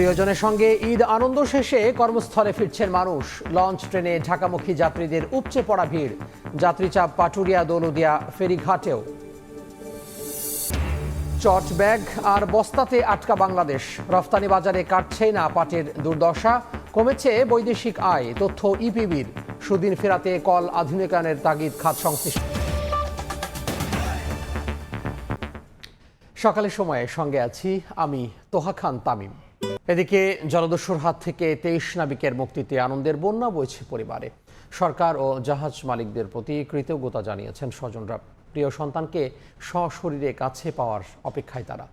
প্রিয়জনের সঙ্গে ঈদ আনন্দ শেষে কর্মস্থলে ফিরছেন মানুষ। লঞ্চ ট্রেনে ঢাকামুখী যাত্রীদের উপচে পড়া ভিড়। যাত্রীচাপ পাটুরিয়া, দৌলদিয়া, ফেরিঘাটেও। চট ব্যাগ আর বস্তাতে আটকা বাংলাদেশ। রফতানি বাজারে কাটছেই না পাটের দুর্দশা। কমেছে বৈদেশিক আয়, তথ্য ইপিবির। সুদিন ফেরাতে কল আধুনিকায়নের তাগিদ খাত সংশ্লিষ্ট। সকালের সময়ে সঙ্গে আছি আমি তোহা খান তামিম। এদিকে জলদস্যুর হাত থেকে তেইশ নাবিকের মুক্তিতে আনন্দের বন্যা বইছে পরিবারে। সরকার ও জাহাজ মালিকদের প্রতি কৃতজ্ঞতা জানিয়েছেন স্বজনরা। প্রিয় সন্তানকে সশরীরে কাছে পাওয়ার অপেক্ষায় তারা।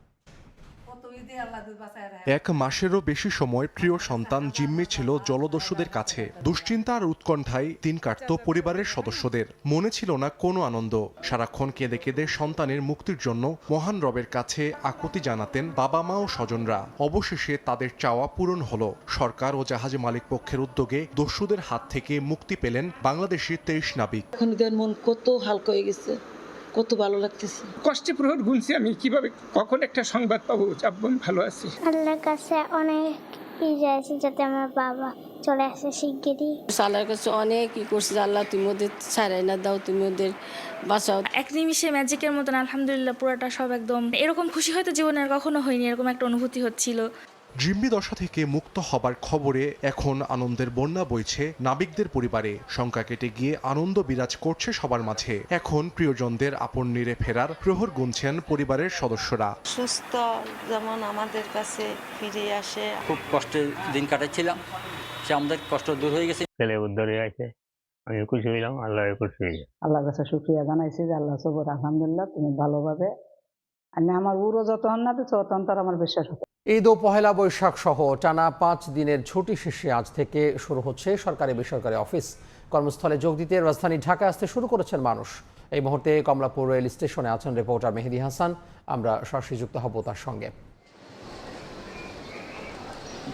এক মাসেরও বেশি সময় প্রিয় সন্তান জিম্মি ছিল জলদস্যুদের কাছে। দুশ্চিন্তা আর উৎকণ্ঠায় দিন কাটত পরিবারের সদস্যদের। মনে ছিল না কোনো আনন্দ। সারাক্ষণ কেঁদে কেঁদে সন্তানের মুক্তির জন্য মহান রবের কাছে আকুতি জানাতেন বাবা মা ও স্বজনরা। অবশেষে তাদের চাওয়া পূরণ হলো। সরকার ও জাহাজ মালিক পক্ষের উদ্যোগে দস্যুদের হাত থেকে মুক্তি পেলেন বাংলাদেশের তেইশ নাবিক। এখন মন কত হালকা হয়ে গেছে। কত ভালো লাগতেছে। কষ্টে প্রহর গুনছি আমি কীভাবে কখন একটা সংবাদ পাবো? চাপবন ভালো আছি। আল্লাহর কাছে অনেক ইয়ে আছে যাতে আমার বাবা চলে আসে শিগগিরই। আল্লাহর কাছে অনেক ই করছে যে আল্লাহ তুমি ওদের ছাড়াই না দাও তুমি ওদের বাঁচাও। এক নিমিষে ম্যাজিকের মতন আলহামদুলিল্লাহ পুরোটা সব একদম এরকম খুশি হয়তো জীবনে আর কখনো হয়নি এরকম একটা অনুভূতি হচ্ছিল। জিম্মি দশা থেকে মুক্ত হবার খবরে এখন আনন্দের বন্যা বইছে নাবিকদের পরিবারে। শঙ্কা কেটে গিয়ে আনন্দ বিরাজ করছে সবার মাঝে। এখন প্রিয়জনদের আপন নিরে ফেরার প্রহর গুনছেন পরিবারের সদস্যরা। সুস্থ যেমন আমাদের কাছে ফিরে আসে। খুব কষ্টে দিন কাটাচ্ছিলাম। সে আমাদের কষ্ট দূর হয়ে গেছে। ছেলে উদ্ধারে আছে। আমি খুশি হইলাম আল্লাহ খুশি হইলাম আল্লাহর কাছে শুক্রিয়া জানাইছি যে আল্লাহ সবর আলহামদুলিল্লাহ তুমি ভালোভাবে। আর না আমার উড়ো যতক্ষণ না ততক্ষণ তার আমার বিশ্বাস হতো ঈদ ও পহেলা বৈশাখ সহ টানা পাঁচ দিনের ছুটি শেষে আজ থেকে শুরু হচ্ছে সরকারি বেসরকারি অফিস। কর্মস্থলে যোগ দিতে রাজধানী ঢাকা আসতে শুরু করেছেন মানুষ। এই মুহূর্তে কমলাপুর রেল স্টেশনে আছেন রিপোর্টার মেহেদি হাসান। আমরা সরাসরি যুক্ত হব তার সঙ্গে।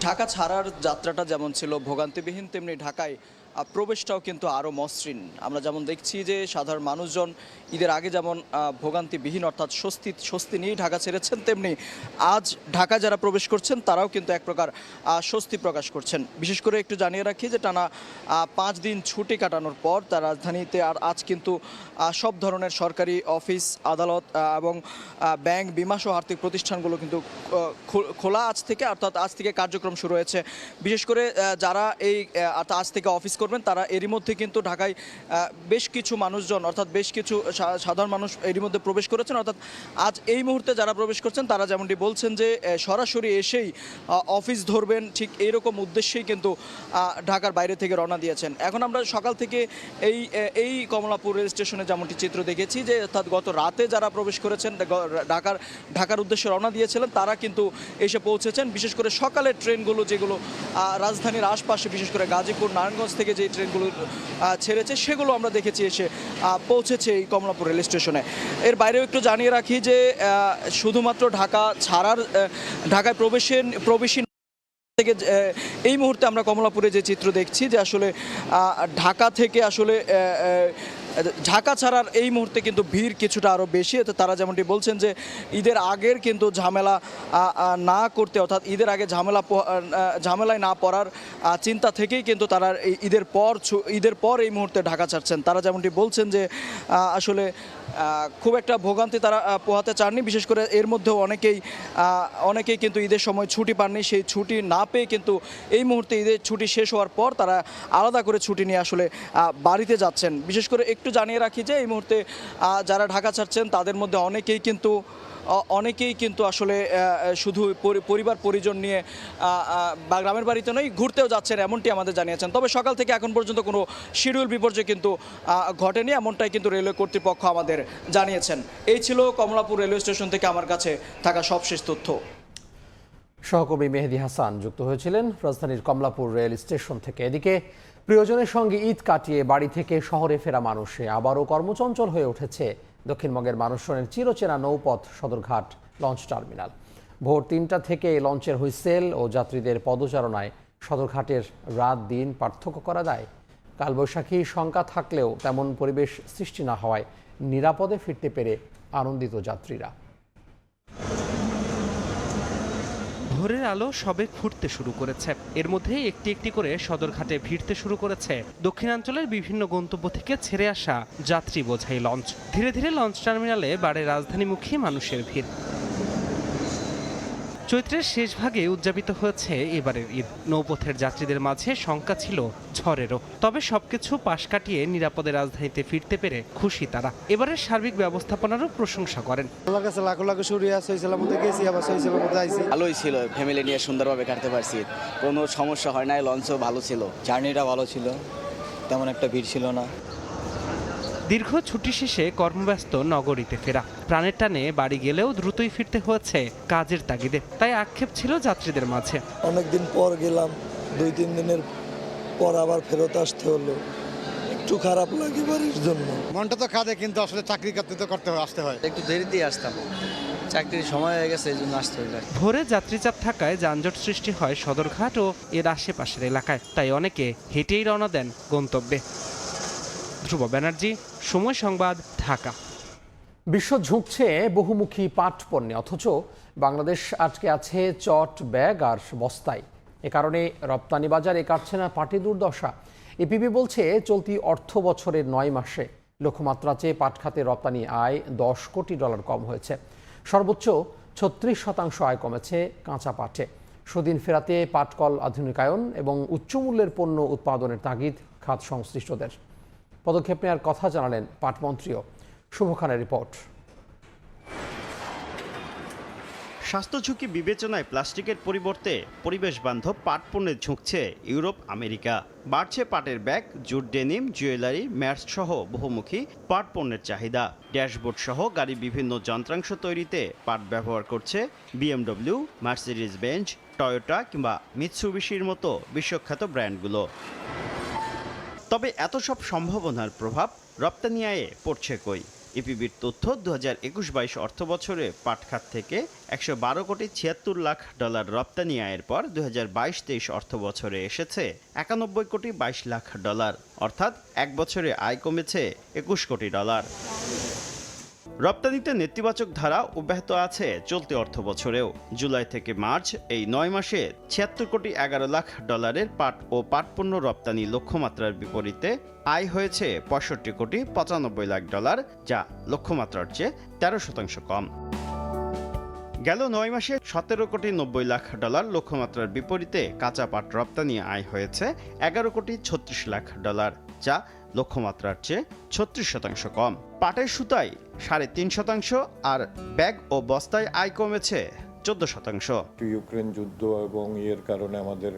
ঢাকা ছাড়ার যাত্রাটা যেমন ছিল ভোগান্তিবিহীন, তেমনি ঢাকায় প্রবেশটাও কিন্তু আরও মসৃণ। আমরা যেমন দেখছি যে সাধারণ মানুষজন ঈদের আগে যেমন ভোগান্তিবিহীন অর্থাৎ স্বস্তি স্বস্তি নিয়েই ঢাকা ছেড়েছেন, তেমনি আজ ঢাকা যারা প্রবেশ করছেন, তারাও কিন্তু এক প্রকার স্বস্তি প্রকাশ করছেন। বিশেষ করে একটু জানিয়ে রাখি যে টানা পাঁচ দিন ছুটি কাটানোর পর তার রাজধানীতে আর আজ কিন্তু সব ধরনের সরকারি অফিস, আদালত এবং ব্যাংক, বিমা সহ আর্থিক প্রতিষ্ঠানগুলো কিন্তু খোলা আজ থেকে, অর্থাৎ আজ থেকে কার্যক্রম শুরু হয়েছে। বিশেষ করে যারা এই আজ থেকে অফিস করবেন, তারা এরই মধ্যে কিন্তু ঢাকায় বেশ কিছু মানুষজন, অর্থাৎ বেশ কিছু সাধারণ মানুষ এরই মধ্যে প্রবেশ করেছেন। অর্থাৎ আজ এই মুহূর্তে যারা প্রবেশ করছেন, তারা যেমনটি বলছেন যে সরাসরি এসেই অফিস ধরবেন, ঠিক এইরকম উদ্দেশ্যেই কিন্তু ঢাকার বাইরে থেকে রওনা দিয়েছেন। এখন আমরা সকাল থেকে এই এই কমলাপুর রেল স্টেশনে যেমনটি চিত্র দেখেছি যে, অর্থাৎ গত রাতে যারা প্রবেশ করেছেন ঢাকার ঢাকার উদ্দেশ্যে রওনা দিয়েছিলেন, তারা কিন্তু এসে পৌঁছেছেন। বিশেষ করে সকালের ট্রেনগুলো যেগুলো রাজধানীর আশপাশে, বিশেষ করে গাজীপুর, নারায়ণগঞ্জ থেকে যে ট্রেনগুলো ছেড়েছে সেগুলো আমরা দেখেছি এসে পৌঁছেছে এই কমলাপুর রেল স্টেশনে। এর বাইরেও একটু জানিয়ে রাখি যে শুধুমাত্র ঢাকা ছাড়ার ঢাকায় প্রবেশের, প্রবেশী থেকে এই মুহূর্তে আমরা কমলাপুরে যে চিত্র দেখছি যে আসলে ঢাকা থেকে আসলে ঢাকা ছাড়ার এই মুহূর্তে কিন্তু ভিড় কিছুটা আরও বেশি। তো তারা যেমনটি বলছেন যে ঈদের আগের কিন্তু ঝামেলা না করতে, অর্থাৎ ঈদের আগে ঝামেলা ঝামেলায় না পড়ার চিন্তা থেকেই কিন্তু তারা এই ঈদের পর ঈদের পর এই মুহূর্তে ঢাকা ছাড়ছেন। তারা যেমনটি বলছেন যে আসলে খুব একটা ভোগান্তি তারা পোহাতে চাননি। বিশেষ করে এর মধ্যেও অনেকেই অনেকেই কিন্তু ঈদের সময় ছুটি পাননি। সেই ছুটি না পেয়ে কিন্তু এই মুহূর্তে ঈদের ছুটি শেষ হওয়ার পর তারা আলাদা করে ছুটি নিয়ে আসলে বাড়িতে যাচ্ছেন। বিশেষ করে একটু জানিয়ে রাখি যে এই মুহূর্তে যারা ঢাকা ছাড়ছেন তাদের মধ্যে অনেকেই কিন্তু অনেকেই কিন্তু আসলে শুধু পরিবার পরিজন নিয়ে বা গ্রামের বাড়িতে নয়, ঘুরতেও যাচ্ছেন এমনটি আমাদের জানিয়েছেন। তবে সকাল থেকে এখন পর্যন্ত কোনো শিডিউল বিপর্যয় কিন্তু ঘটেনি, এমনটাই কিন্তু রেলওয়ে কর্তৃপক্ষ আমাদের জানিয়েছেন। এই ছিল কমলাপুর রেলওয়ে স্টেশন থেকে আমার কাছে থাকা সবশেষ তথ্য। সহকর্মী মেহেদি হাসান যুক্ত হয়েছিলেন। রাজধানীর কমলাপুর রেল স্টেশন থেকে এদিকে প্রিয়জনের সঙ্গে ঈদ কাটিয়ে বাড়ি থেকে শহরে ফেরা মানুষে আবারও কর্মচঞ্চল হয়ে উঠেছে দক্ষিণবঙ্গের মানুষজনের চিরচেনা নৌপথ সদরঘাট লঞ্চ টার্মিনাল। ভোর তিনটা থেকে লঞ্চের হুইসেল ও যাত্রীদের পদচারণায় সদরঘাটের রাত দিন পার্থক্য করা যায়। কালবৈশাখী শঙ্কা থাকলেও তেমন পরিবেশ সৃষ্টি না হওয়ায় নিরাপদে ফিরতে পেরে আনন্দিত যাত্রীরা। ভোরের আলো সবে ফুটতে শুরু করেছে। এর মধ্যে একটি একটি করে সদরঘাটে ভিড়তে শুরু করেছে। দক্ষিণাঞ্চলের বিভিন্ন গন্তব্য থেকে ছেড়ে আসা যাত্রী বোঝাই লঞ্চ। ধীরে ধীরে লঞ্চ টার্মিনালে বাড়ে রাজধানীমুখী মানুষের ভিড়। চৈত্রের শেষ ভাগে উদযাপিত হয়েছে এবারের ঈদ। নৌপথের যাত্রীদের মাঝে শঙ্কা ছিল ঝড়েরও। তবে সবকিছু পাশ কাটিয়ে নিরাপদে রাজধানীতে ফিরতে পেরে খুশি তারা। এবারের সার্বিক ব্যবস্থাপনারও প্রশংসা করেন। আল্লাহর কাছে লাখো লাখো শুরিয়া সইছিলাম মধ্যে গেছি আবার সইছিলাম মধ্যে আইছি। ভালোই ছিল ফ্যামিলি নিয়ে সুন্দরভাবে কাটতে পারছি। কোনো সমস্যা হয় নাই লঞ্চও ভালো ছিল। জার্নিটা ভালো ছিল তেমন একটা ভিড় ছিল না। দীর্ঘ ছুটি শেষে কর্মব্যস্ত নগরীতে ফেরা। প্রাণের টানে বাড়ি গেলেও দ্রুতই ফিরতে হয়েছে কাজের তাগিদে। তাই আক্ষেপ ছিল যাত্রীদের মাঝে। অনেকদিন পর গেলাম দুই তিন দিনের পর আবার ফেরত আসতে হলো। একটু খারাপ লাগে বাড়ির জন্য। মনটা তো কাঁদে কিন্তু আসলে চাকরি করতে তো করতে হয় আসতে হয়। একটু দেরি দিয়ে আসতাম। চাকরির সময় হয়ে গেছে এই জন্য আসতে হইল ভোরে যাত্রীচাপ থাকায় যানজট সৃষ্টি হয় সদরঘাট ও এর আশেপাশের এলাকায়। তাই অনেকে হেঁটেই রওনা দেন গন্তব্যে। ধ্রুব ব্যানার্জি, সময় সংবাদ, ঢাকা। বিশ্ব ঝুঁকছে বহুমুখী পাট পণ্যে অথচ বাংলাদেশ আটকে আছে চট ব্যাগ আর বস্তায়। এ কারণে রপ্তানি বাজারে কাটছে না পাটে দুর্দশা। এপিবি বলছে, চলতি অর্থ বছরের নয় মাসে লক্ষ্যমাত্রা চেয়ে পাট খাতে রপ্তানি আয় দশ কোটি ডলার কম হয়েছে। সর্বোচ্চ ছত্রিশ শতাংশ আয় কমেছে কাঁচা পাটে। সুদিন ফেরাতে পাটকল আধুনিকায়ন এবং উচ্চমূল্যের পণ্য উৎপাদনের তাগিদ খাত সংশ্লিষ্টদের। পদক্ষেপ নেওয়ার কথা জানালেন পাটমন্ত্রীও। শুভ খানের রিপোর্ট। স্বাস্থ্য ঝুঁকি বিবেচনায় প্লাস্টিকের পরিবর্তে পরিবেশ বান্ধব পাট পণ্যে ঝুঁকছে ইউরোপ, আমেরিকা। বাড়ছে পাটের bag, jute denim, jewellery, mats সহ বহুমুখী পাট পণ্যের চাহিদা। ড্যাশবোর্ড সহ গাড়ি বিভিন্ন যন্ত্রাংশ তৈরিতে পাট ব্যবহার করছে বিএমডব্লিউ মার্সিডিজ বেঞ্চ টয়োটা কিংবা মিৎসুবিশির মতো বিশ্বখ্যাত ব্র্যান্ডগুলো। তবে এত সব সম্ভাবনার প্রভাব রপ্তানি আয়ে পড়ছে কই? ইপিবির তথ্য দু হাজার একুশ বাইশ অর্থ বছরে পাট খাত থেকে একশো বারো কোটি ছিয়াত্তর লাখ ডলার রপ্তানি আয়ের পর দু হাজার বাইশ তেইশ অর্থ বছরে এসেছে একানব্বই কোটি বাইশ লাখ ডলার। অর্থাৎ এক বছরে আয় কমেছে একুশ কোটি ডলার। রপ্তানিতে নেতিবাচক ধারা অব্যাহত আছে চলতি অর্থ বছরেও। জুলাই থেকে মার্চ এই নয় মাসে ছিয়াত্তর কোটি এগারো লাখ ডলারের পাট ও পাট পণ্য রপ্তানি লক্ষ্যমাত্রার বিপরীতে আয় হয়েছে পঁয়ষট্টি কোটি পঁচানব্বই লাখ ডলার, যা লক্ষ্যমাত্রার চেয়ে তেরো শতাংশ কম। গেল নয় মাসে সতেরো কোটি নব্বই লাখ ডলার লক্ষ্যমাত্রার বিপরীতে কাঁচা পাট রপ্তানি আয় হয়েছে এগারো কোটি ছত্রিশ লাখ ডলার, যা লক্ষ্যমাত্রার চেয়ে ছত্রিশ শতাংশ কম। পাটের সুতায় সাড়ে তিন শতাংশ আর ব্যাগ ও বস্তায় আয় কমেছে চোদ্দ শতাংশ। ইউক্রেন যুদ্ধ এবং ইয়ের কারণে আমাদের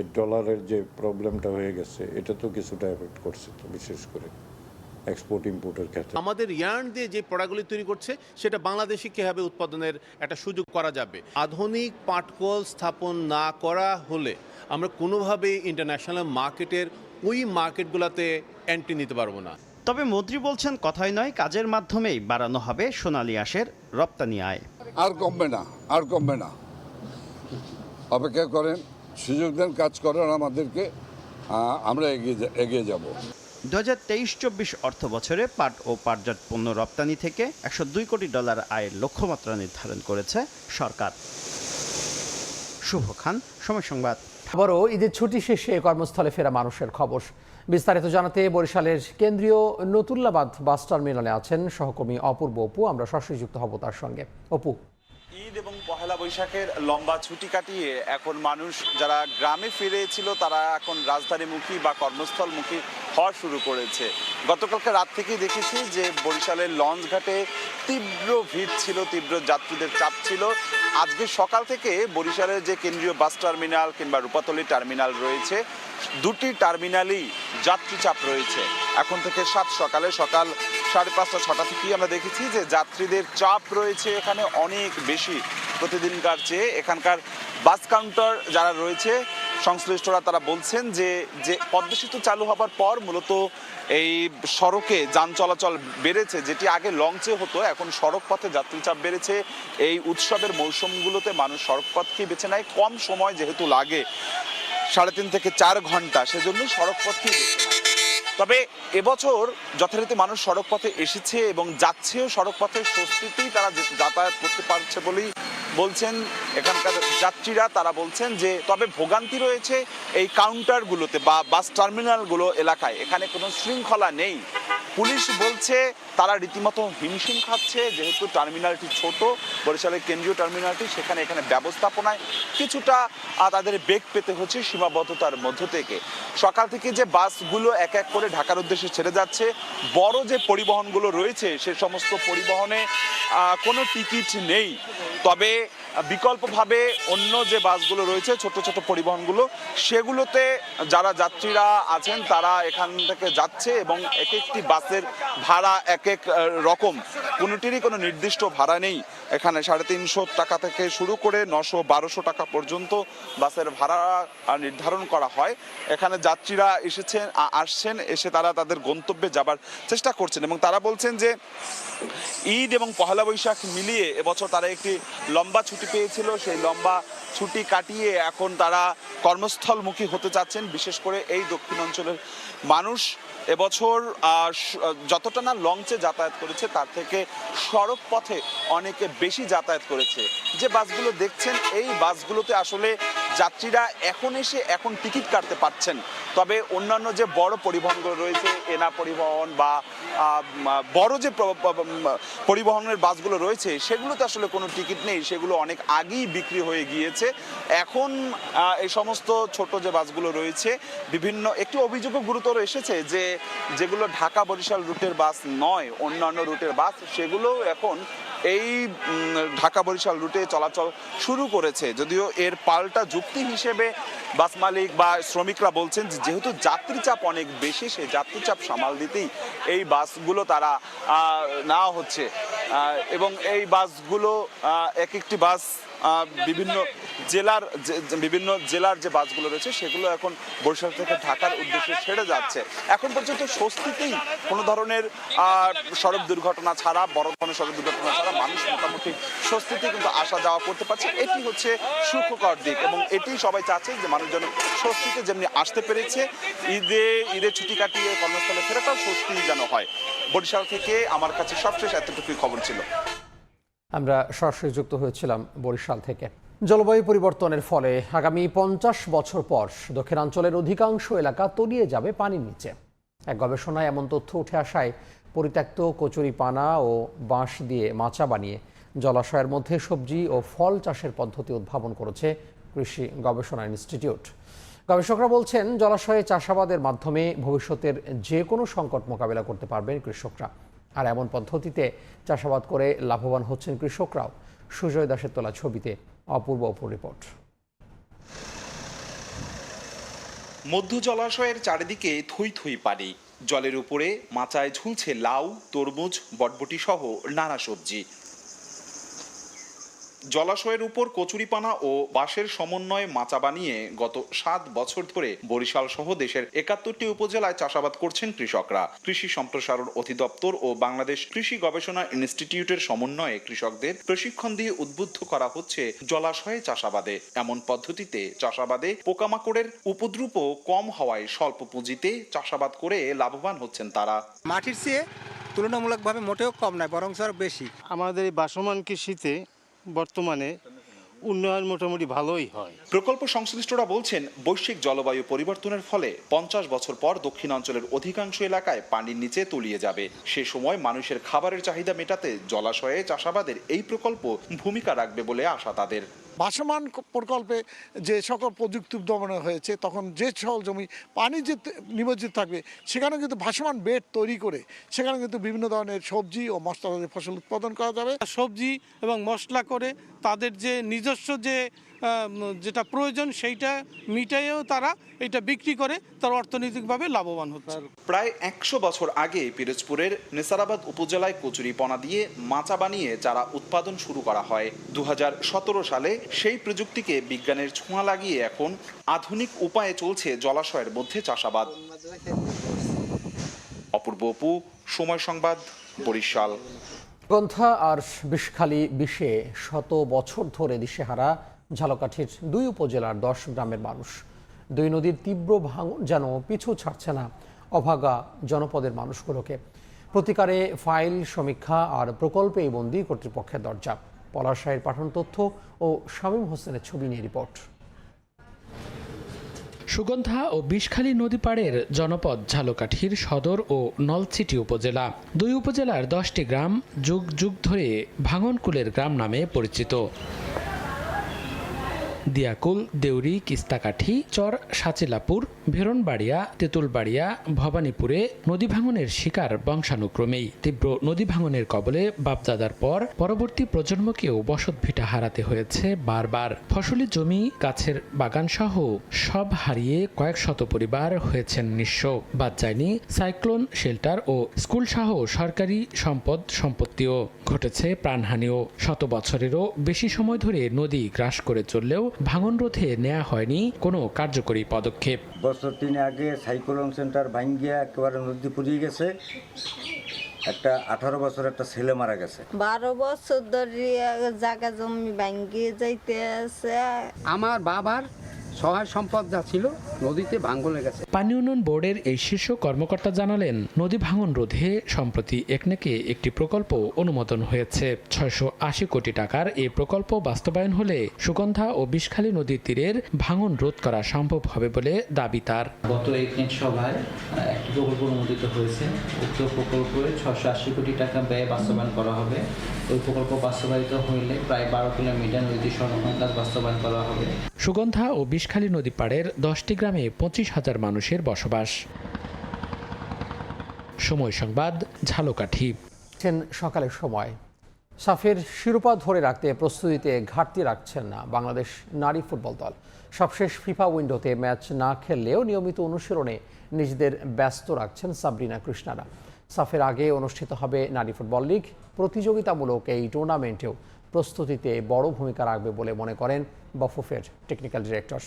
এই ডলারের যে প্রবলেমটা হয়ে গেছে এটা তো কিছুটা এফেক্ট করছে তো বিশেষ করে এক্সপোর্ট ইম্পোর্টের ক্ষেত্রে। আমাদের ইয়ার্ন দিয়ে যে প্রোডাক্টগুলি তৈরি করছে সেটা বাংলাদেশে কীভাবে উৎপাদনের একটা সুযোগ করা যাবে? আধুনিক পাটকল স্থাপন না করা হলে আমরা কোনোভাবেই ইন্টারন্যাশনাল মার্কেটের ওই মার্কেটগুলোতে এন্ট্রি নিতে পারব না। তবে মন্ত্রী বলছেন কথাই নয় কাজের মাধ্যমেই বাড়ানো হবে সোনালী আঁশের রপ্তানি আয়। আর কমবে না আর কমবে না। অপেক্ষা করেন সুযোগ দেন কাজ করার আমাদেরকে আমরা এগিয়ে এগিয়ে যাব। দু হাজার তেইশ চব্বিশ অর্থ বছরে পাট ও পাটজাত পণ্য রপ্তানি থেকে একশো দুই কোটি ডলার আয়ের লক্ষ্যমাত্রা নির্ধারণ করেছে সরকার। শুভ খান সময় সংবাদ। আবারও ঈদের ছুটি শেষে কর্মস্থলে ফেরা মানুষের খবর। বিস্তারিত জানাতে বরিশালের কেন্দ্রীয় নতুল্লাবাদ বাস টার্মিনালে আছেন সহকর্মী অপূর্ব অপু। আমরা সরাসরি যুক্ত হব তার সঙ্গে। অপু। ঈদ এবং পহেলা বৈশাখের লম্বা ছুটি কাটিয়ে এখন মানুষ, যারা গ্রামে ফিরেছিল, তারা এখন রাজধানীমুখী বা কর্মস্থলমুখী হওয়া শুরু করেছে। গতকালকে রাত থেকেই দেখেছি যে বরিশালের লঞ্চ ঘাটে তীব্র ভিড় ছিল, তীব্র যাত্রীদের চাপ ছিল। আজকে সকাল থেকে বরিশালের যে কেন্দ্রীয় বাস টার্মিনাল কিংবা রূপাতলি টার্মিনাল রয়েছে, দুটি টার্মিনালেই যাত্রী চাপ রয়েছে। এখন থেকে সাত সকালে সকাল সাড়ে পাঁচটা, ছটা থেকেই আমরা দেখেছি যে যাত্রীদের চাপ রয়েছে এখানে অনেক বেশি। প্রতিদিনকার চেয়ে এখানকার বাস কাউন্টার যারা রয়েছে সংশ্লিষ্টরা তারা বলছেন যে যে পদ্মা সেতু চালু হবার পর মূলত এই সড়কে যান চলাচল বেড়েছে, যেটি আগে লঞ্চে হতো, এখন সড়ক পথে যাত্রী চাপ বেড়েছে। এই উৎসবের মৌসুমগুলোতে মানুষ সড়ক পথকেই বেছে নেয়, কম সময় যেহেতু লাগে, সাড়ে তিন থেকে চার ঘণ্টা, সেজন্য সড়ক পথকেই বেছে নেয়। তবে এবছর যথারীতি মানুষ সড়ক পথে এসেছে এবং যাচ্ছেও সড়ক পথে, স্বস্তিতেই তারা যাতায়াত করতে পারছে বলেই বলছেন, এখানকার যাত্রীরা তারা বলছেন যে, তবে ভোগান্তি রয়েছে এই কাউন্টারগুলোতে বা বাস টার্মিনালগুলো এলাকায়। এখানে কোনো শৃঙ্খলা নেই। পুলিশ বলছে, তারা রীতিমতো হিমশিম খাচ্ছে, যেহেতু টার্মিনালটি ছোট, বরিশালের কেন্দ্রীয় টার্মিনালটি সেখানে এখানে ব্যবস্থাপনায় কিছুটা তাদের বেগ পেতে হচ্ছে সীমাবদ্ধতার মধ্য থেকে। সকাল থেকে যে বাসগুলো এক এক করে ঢাকার উদ্দেশ্যে ছেড়ে যাচ্ছে, বড় যে পরিবহনগুলো রয়েছে, সে সমস্ত পরিবহনে কোনো টিকিট নেই। তবে বিকল্পভাবে অন্য যে বাসগুলো রয়েছে, ছোট ছোট পরিবহনগুলো, সেগুলোতে যারা যাত্রীরা আছেন, তারা এখান থেকে যাচ্ছে এবং এক একটি বাসের ভাড়া এক এক রকম। কোনোটিরই কোনো নির্দিষ্ট ভাড়া নেই। এখানে সাড়ে তিনশো টাকা থেকে শুরু করে নশো, বারোশো টাকা পর্যন্ত বাসের ভাড়া নির্ধারণ করা হয়। এখানে যাত্রীরা এসেছেন আসছেন, এসে তারা তাদের গন্তব্যে যাবার চেষ্টা করছেন এবং তারা বলছেন যে ঈদ এবং পহেলা বৈশাখ মিলিয়ে এবছর তারা একটি লম্বা ছুটি পেয়েছিল, সেই লম্বা ছুটি কাটিয়ে এখন তারা কর্মস্থলমুখী হতে চাচ্ছেন। বিশেষ করে এই দক্ষিণ অঞ্চলের মানুষ এবছর যতটা না লঞ্চে যাতায়াত করেছে, তার থেকে সড়ক পথে অনেকে বেশি যাতায়াত করেছে। যে বাসগুলো দেখছেন, এই বাসগুলোতে আসলে যাত্রীরা এখন এসে এখন টিকিট কাটতে পারছেন। তবে অন্যান্য যে বড় পরিবহনগুলো রয়েছে, এনা পরিবহন বা বড় যে পরিবহনের বাসগুলো রয়েছে, সেগুলোতে আসলে কোনো টিকিট নেই, সেগুলো অনেক আগেই বিক্রি হয়ে গিয়েছে। এখন এই সমস্ত ছোট যে বাসগুলো রয়েছে, বিভিন্ন, একটি অভিযোগও গুরুতর এসেছে যে, যেগুলো ঢাকা বরিশাল রুটের বাস নয়, অন্যান্য রুটের বাস, সেগুলো এখন এই ঢাকা বরিশাল রুটে চলাচল শুরু করেছে। যদিও এর পাল্টা যুক্তি হিসেবে বাস মালিক বা শ্রমিকরা বলছেন যেহেতু যাত্রী চাপ অনেক বেশি সেই যাত্রী চাপ সামাল দিতেই এই বাসগুলো তারা নেওয়া হচ্ছে। এবং এই বাসগুলো এক একটি বাস বিভিন্ন জেলার বিভিন্ন জেলার যে বাসগুলো রয়েছে, সেগুলো এখন বরিশাল থেকে ঢাকার উদ্দেশ্যে ছেড়ে যাচ্ছে। এখন পর্যন্ত স্বস্তিতেই কোনো ধরনের সড়ক দুর্ঘটনা ছাড়া, বড় ধরনের সড়ক দুর্ঘটনা ছাড়া মানুষ মোটামুটি স্বস্তিতে কিন্তু আসা যাওয়া করতে পারছে। এটি হচ্ছে সুখকর দিক এবং এটি সবাই চাচ্ছে যে মানুষজন স্বস্তিতে যেমনি আসতে পেরেছে, ঈদে, ঈদের ছুটি কাটিয়ে কর্মস্থলে ফেরাটাও স্বস্তি যেন হয়। বরিশাল থেকে আমার কাছে সবশেষ এতটুকুই খবর ছিল। আমরা সরাসরি যুক্ত হয়েছিলাম বরিশাল থেকে। জলবায়ু পরিবর্তনের ফলে আগামী পঞ্চাশ বছর পর দক্ষিণাঞ্চলের অধিকাংশ এলাকা তলিয়ে যাবে পানির নিচে। এক গবেষণায় এমন তথ্য উঠে আসায় পরিত্যক্ত কচুরি পানা ও বাঁশ দিয়ে মাচা বানিয়ে জলাশয়ের মধ্যে সবজি ও ফল চাষের পদ্ধতি উদ্ভাবন করেছে কৃষি গবেষণা ইনস্টিটিউট। গবেষকরা বলছেন, জলাশয়ে চাষাবাদের মাধ্যমে ভবিষ্যতের যে কোনো সংকট মোকাবেলা করতে পারবেন কৃষকরা। আর এমন পদ্ধতিতে চাষাবাদ করে লাভবান হচ্ছেন কৃষকরাও। সুজয় দাসের তোলা ছবিতে অপূর্ব অপূর্ব রিপোর্ট। মধ্য জলাশয়ের চারিদিকে থই থই পানি। জলের উপরে মাচায় ঝুলছে লাউ, তরমুজ বটবটি সহ নানা সবজি। জলাশয়ের উপর কচুরিপানা ও বাঁশের সমন্বয়ে মাচা বানিয়ে গত সাত বছর ধরে বরিশাল সহ দেশের একাত্তরটি উপজেলায় চাষাবাদ করছেন কৃষকরা। কৃষি সম্প্রসারণ অধিদপ্তর ও বাংলাদেশ কৃষি গবেষণা ইনস্টিটিউটের সমন্বয়ে কৃষকদের প্রশিক্ষণ দিয়ে উদ্বুদ্ধ করা হচ্ছে জলাশয়ে চাষাবাদে। এমন পদ্ধতিতে চাষাবাদে পোকামাকড়ের উপদ্রুপও কম হওয়ায় স্বল্প পুঁজিতে চাষাবাদ করে লাভবান হচ্ছেন তারা। মাটির চেয়ে তুলনামূলকভাবে মোটেও কম নয় বরং বেশি। আমাদের এই বাসমান কৃষিতে বর্তমানে উন্নয়ন মোটামুটি ভালোই হয়। প্রকল্প সংশ্লিষ্টরা বলছেন, বৈশ্বিক জলবায়ু পরিবর্তনের ফলে পঞ্চাশ বছর পর দক্ষিণাঞ্চলের অধিকাংশ এলাকায় পানির নিচে তলিয়ে যাবে। সে সময় মানুষের খাবারের চাহিদা মেটাতে জলাশয়ে চাষাবাদের এই প্রকল্প ভূমিকা রাখবে বলে আশা তাদের। ভাসমান প্রকল্পে যে সকল প্রযুক্তি উদ্ভাবন হয়েছে, তখন যে সকল জমি পানি যে নিমজ্জিত থাকবে, সেখানে কিন্তু ভাসমান বেড তৈরি করে, সেখানে কিন্তু বিভিন্ন ধরনের সবজি ও মশলা ফসল উৎপাদন করা যাবে। সবজি এবং মশলা করে তাদের যে নিজস্ব যে যেটা প্রয়োজন সেইটা মিটাইয়েও তারা এটা বিক্রি করে তার অর্থনৈতিকভাবে লাভবান হচ্ছে। প্রায় একশো বছর আগে পিরোজপুরের নেসারাবাদ উপজেলায় কচুরিপনা দিয়ে মাচা বানিয়ে চারা উৎপাদন শুরু করা হয়। দুহাজার সতেরো সালে সেই প্রযুক্তিকে বিজ্ঞানের ছোঁয়া লাগিয়ে এখন আধুনিক উপায়ে চলছে জলাশয়ের মধ্যে চাষাবাদ। অপূর্ব অপু সময় সংবাদ বরিশাল। গন্থা আর বিষখালী বিষে শত বছর ধরে দিশেহারা ঝালকাঠির দুই উপজেলার দশ গ্রামের মানুষ। দুই নদীর তীব্র ভাঙন যেন পিছু ছাড়ছে না অভাগা জনপদের মানুষগুলোকে। প্রতিকারে ফাইল সমীক্ষা আর প্রকল্পে বন্দি কর্তৃপক্ষের দরজা। পলাশাহের পাঠান তথ্য ও শামীম হোসেনের ছবি নিয়ে রিপোর্ট। সুগন্ধা ও বিষখালী নদী পাড়ের জনপদ ঝালকাঠির সদর ও নলছিটি উপজেলা। দুই উপজেলার দশটি গ্রাম যুগ যুগ ধরে ভাঙনকুলের গ্রাম নামে পরিচিত। দিয়াকুল, দেউরি, কিস্তাকাঠি, চর, সাচিলাপুর ভেরনবাড়িয়া তেঁতুলবাড়িয়া, ভবানীপুরে নদী ভাঙনের শিকার বংশানুক্রমেই। তীব্র নদী ভাঙনের কবলে বাপদাদার পর পরবর্তী প্রজন্মকেও বসত ভিটা হারাতে হয়েছে বারবার। ফসলি জমি, গাছের বাগান সহ সব হারিয়ে কয়েক শত পরিবার হয়েছেন নিঃস্ব। বাদ যায়নি সাইক্লোন, শেল্টার ও স্কুল সহ সরকারি সম্পদ সম্পত্তিও। ঘটেছে প্রাণহানিও। শত বছরেরও বেশি সময় ধরে নদী গ্রাস করে চললেও ভাঙন রোধে নেওয়া হয়নি কোনো কার্যকরী পদক্ষেপ। বছর তিন আগে সাইক্লোন সেন্টার ভাঙ্গিয়া একেবারে নদী পুড়িয়ে গেছে। একটা আঠারো বছর একটা ছেলে মারা গেছে। বারো বছর ধরে জায়গা জমি ভাঙ্গিয়ে যাইতে আছে আমার বাবার সহায় সম্পদ যা ছিল নদীতে ভাঙ্গলে গেছে। পানি উন্নয়ন বোর্ডের এই শীর্ষ কর্মকর্তা জানালেন নদী ভাঙন রোধে সম্প্রতি একনেকে একটি প্রকল্প অনুমোদন হয়েছে। ছয়শো আশি কোটি টাকার এই প্রকল্প বাস্তবায়ন হলে সুগন্ধা ও বিষখালী নদীর তীরের ভাঙন রোধ করা সম্ভব হবে বলে দাবি তার। গত একনেট সভায় একটি প্রকল্প অনুমোদিত হয়েছে। উক্ত প্রকল্পে ছশো আশি কোটি টাকা ব্যয় বাস্তবায়ন করা হবে। ওই প্রকল্প বাস্তবায়িত হইলে প্রায় বারো কিলোমিটার নদী সংরক্ষণ কাজ বাস্তবায়ন করা হবে। সুগন্ধা ও বিষখালী নদী পাড়ের দশটি গ্রামে পঁচিশ হাজার মানুষের বসবাস। সময় সংবাদ, ঝালকাঠি। সকালের সময়। সাফের শিরোপা ধরে রাখতে প্রস্তুতিতে ঘাটতি রাখছেন না বাংলাদেশ নারী ফুটবল দল। সবশেষ ফিফা উইন্ডোতে ম্যাচ না খেললেও নিয়মিত অনুশীলনে নিজেদের ব্যস্ত রাখছেন সাবরিনা কৃষ্ণারা। সাফের আগে অনুষ্ঠিত হবে নারী ফুটবল লিগ। প্রতিযোগিতামূলক এই টুর্নামেন্টেও প্রস্তুতিতে বড় ভূমিকা রাখবে বলে মনে করেন বফুফের টেকনিক্যাল ডিরেক্টর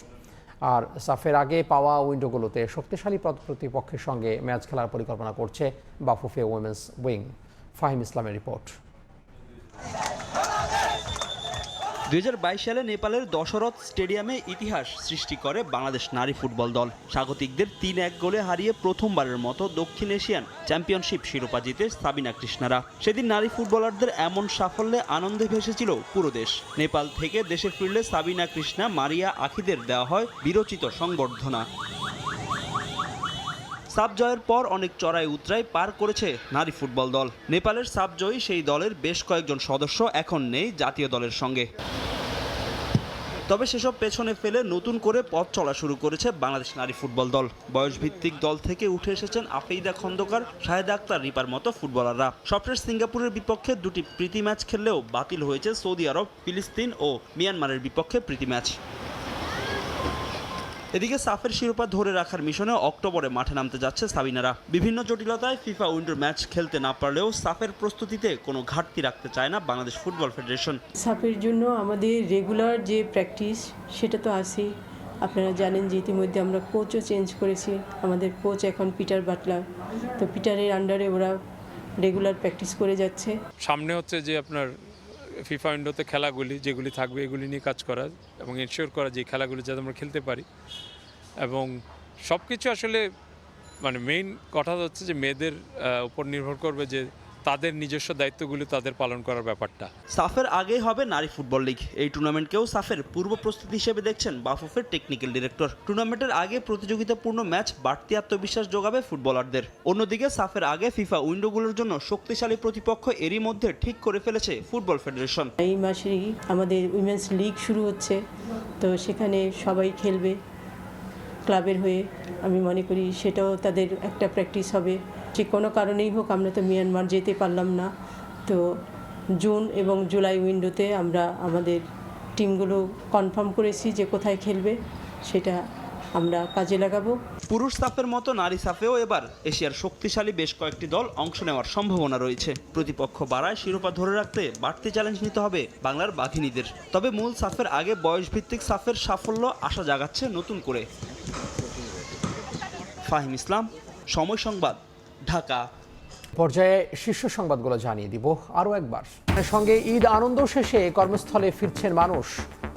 আর সাফের আগে পাওয়া উইন্ডোগুলোতে শক্তিশালী প্রত- প্রতিপক্ষের সঙ্গে ম্যাচ খেলার পরিকল্পনা করছে বাফুফে উইমেন্স উইং ফাহিম ইসলামের রিপোর্ট দুই হাজার বাইশ সালে নেপালের দশরথ স্টেডিয়ামে ইতিহাস সৃষ্টি করে বাংলাদেশ নারী ফুটবল দল। স্বাগতিকদের তিন এক গোলে হারিয়ে প্রথমবারের মতো দক্ষিণ এশিয়ান চ্যাম্পিয়নশিপ শিরোপা জিতে সাবিনা কৃষ্ণারা। সেদিন নারী ফুটবলারদের এমন সাফল্যে আনন্দে ভেসেছিল পুরো দেশ। নেপাল থেকে দেশে ফিরলে সাবিনা কৃষ্ণা মারিয়া আখিদের দেওয়া হয় বিরচিত সংবর্ধনা। সাব জয়ের পর অনেক চড়াই উতরাই পার করেছে নারী ফুটবল দল। নেপালের সাব জয়ী সেই দলের বেশ কয়েকজন সদস্য এখন নেই জাতীয় দলের সঙ্গে। তবে সেসব পেছনে ফেলে নতুন করে পথ চলা শুরু করেছে বাংলাদেশ নারী ফুটবল দল। বয়সভিত্তিক দল থেকে উঠে এসেছেন আফেইদা খন্দকার, শাহেদা আক্তার, রিপার মতো ফুটবলাররা। সবশেষ সিঙ্গাপুরের বিপক্ষে দুটি প্রীতি ম্যাচ খেললেও বাতিল হয়েছে সৌদি আরব, ফিলিস্তিন ও মিয়ানমারের বিপক্ষে প্রীতি ম্যাচ। এদিকে সাফের শিরোপা ধরে রাখার মিশনে অক্টোবরে মাঠে নামতে যাচ্ছে সাবিনারা। বিভিন্ন জটিলতায় ফিফা উইন্ডোর ম্যাচ খেলতে না পারলেও সাফের প্রস্তুতিতে কোনো ঘাটতি রাখতে চায় না বাংলাদেশ ফুটবল ফেডারেশন। সাফের জন্য আমাদের রেগুলার যে প্র্যাকটিস সেটা তো আছেই। আপনারা জানেন যে ইতিমধ্যে আমরা কোচও চেঞ্জ করেছি। আমাদের কোচ এখন পিটার বাটলার। তো পিটারের আন্ডারে ওরা রেগুলার প্র্যাকটিস করে যাচ্ছে। সামনে হচ্ছে যে আপনার ফিফা উইন্ডোতে খেলাগুলি, যেগুলি থাকবে, এগুলি নিয়ে কাজ করা এবং এনশিওর করা যে খেলাগুলি যাতে আমরা খেলতে পারি। এবং সব কিছু আসলে মানে মেইন কথা হচ্ছে যে মেয়েদের উপর নির্ভর করবে যে তাদের নিজস্ব দায়িত্বগুলি তাদের পালন করার ব্যাপারটা। সাফের আগেই হবে নারী ফুটবল লিগ। এই টুর্নামেন্টকেও সাফের পূর্ব প্রস্তুতি হিসেবে দেখছেন বাফুফের টেকনিক্যাল ডিরেক্টর। টুর্নামেন্টের আগে প্রতিযোগিতাপূর্ণ ম্যাচ বাড়তি আত্মবিশ্বাস যোগাবে ফুটবলারদের। অন্যদিকে সাফের আগে ফিফা উইন্ডোগুলোর জন্য শক্তিশালী প্রতিপক্ষ এরই মধ্যে ঠিক করে ফেলেছে ফুটবল ফেডারেশন। এই মাসেই আমাদের উইমেন্স লিগ শুরু হচ্ছে তো সেখানে সবাই খেলবে ক্লাবের হয়ে। আমি মনে করি সেটাও তাদের একটা প্র্যাকটিস হবে। যে কোনো কারণেই হোক, আমরা তো মিয়ানমার যেতে পারলাম না। তো জুন এবং জুলাই উইন্ডোতে আমরা আমাদের টিমগুলো কনফার্ম করেছি যে কোথায় খেলবে, সেটা আমরা কাজে লাগাবো। পুরুষ সাফের মতো নারী সাফেও এবার এশিয়ার শক্তিশালী বেশ কয়েকটি দল অংশ নেওয়ার সম্ভাবনা রয়েছে। প্রতিপক্ষ বাড়ায় শিরোপা ধরে রাখতে বাড়তি চ্যালেঞ্জ নিতে হবে বাংলার বাঘিনীদের। তবে মূল সাফের আগে বয়সভিত্তিক সাফের সাফল্য আশা জাগাচ্ছে নতুন করে। ফাহিম ইসলাম, সময় সংবাদ। ঢাকা। পর্যায়ে শীর্ষ সংবাদগুলো জানিয়ে দিব আরও একবার। সঙ্গে ঈদ আনন্দ শেষে কর্মস্থলে ফিরছেন মানুষ।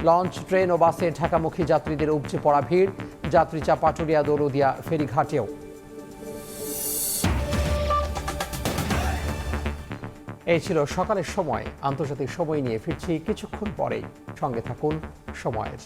লঞ্চ, ট্রেন ও বাসে ঢাকামুখী যাত্রীদের উপচে পড়া ভিড়। যাত্রী চা পাটুরিয়া দৌলদিয়া ফেরিঘাটেও। এই ছিল সকালের সময়। আন্তর্জাতিক সময় নিয়ে ফিরছি কিছুক্ষণ পরেই। সঙ্গে থাকুন সময়ের।